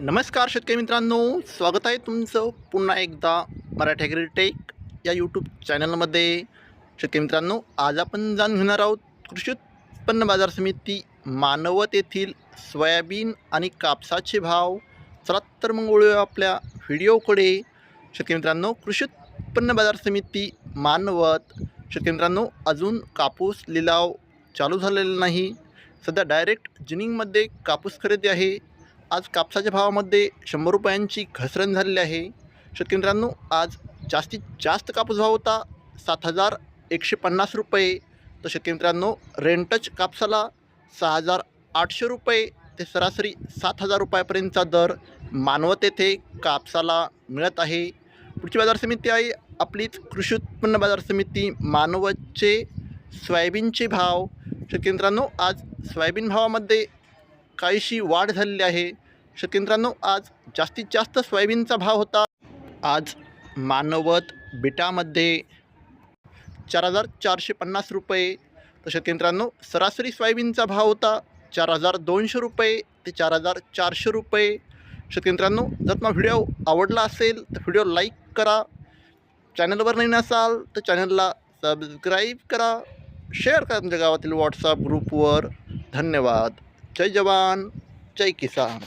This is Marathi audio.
नमस्कार शेतकरी मित्रांनो स्वागत आहे तुमचं पुन्हा एकदा मराठी ॲग्रीटेक या यूट्यूब चॅनलमध्ये शेतकरी मित्रांनो आज आपण जाणून घेणार आहोत कृषी उत्पन्न बाजार समिती मानवत येथील सोयाबीन आणि कापसाचे भाव. चला तर मग वळूया आपल्या व्हिडिओकडे. शेतकरी मित्रांनो कृषी उत्पन्न बाजार समिती मानवत. शेतकरी मित्रांनो अजून कापूस लिलाव चालू झालेला नाही. सध्या डायरेक्ट जिनिंगमध्ये कापूस खरेदी आहे. आज कापसाच्या भावामध्ये शंभर रुपयांची घसरण झालेली आहे. शेतकरी मित्रांनो आज जास्तीत जास्त कापूस भाव होता सात हजार एकशे पन्नास रुपये. तर शेतकरी मित्रांनो रेंटच कापसाला सहा हजार आठशे रुपये ते सरासरी सात हजार रुपयापर्यंतचा दर मानवत येथे कापसाला मिळत आहे. पुढची बाजार समिती आहे आपलीच. कृषी उत्पन्न बाजार समिती मानवतचे सोयाबीनचे भाव. शेतकरी मित्रांनो आज सोयाबीन भावामध्ये काहीशी वाढ झालेली आहे. शेतकरी आज जास्तीत जास्त सोयाबीनचा भाव होता. आज मानवत बिटामध्ये चार हजार चारशे पन्नास रुपये. तर शेतकरी सरासरी सोयाबीनचा भाव होता चार हजार दोनशे रुपये ते चार हजार चारशे रुपये. शेतकरी जर तुम्हाला व्हिडिओ आवडला असेल तर व्हिडिओ लाईक करा. चॅनलवर नवीन असाल तर चॅनलला सबस्क्राईब करा. शेअर करा तुमच्या गावातील व्हॉट्सअप ग्रुपवर. धन्यवाद. जय जवान जय किसान.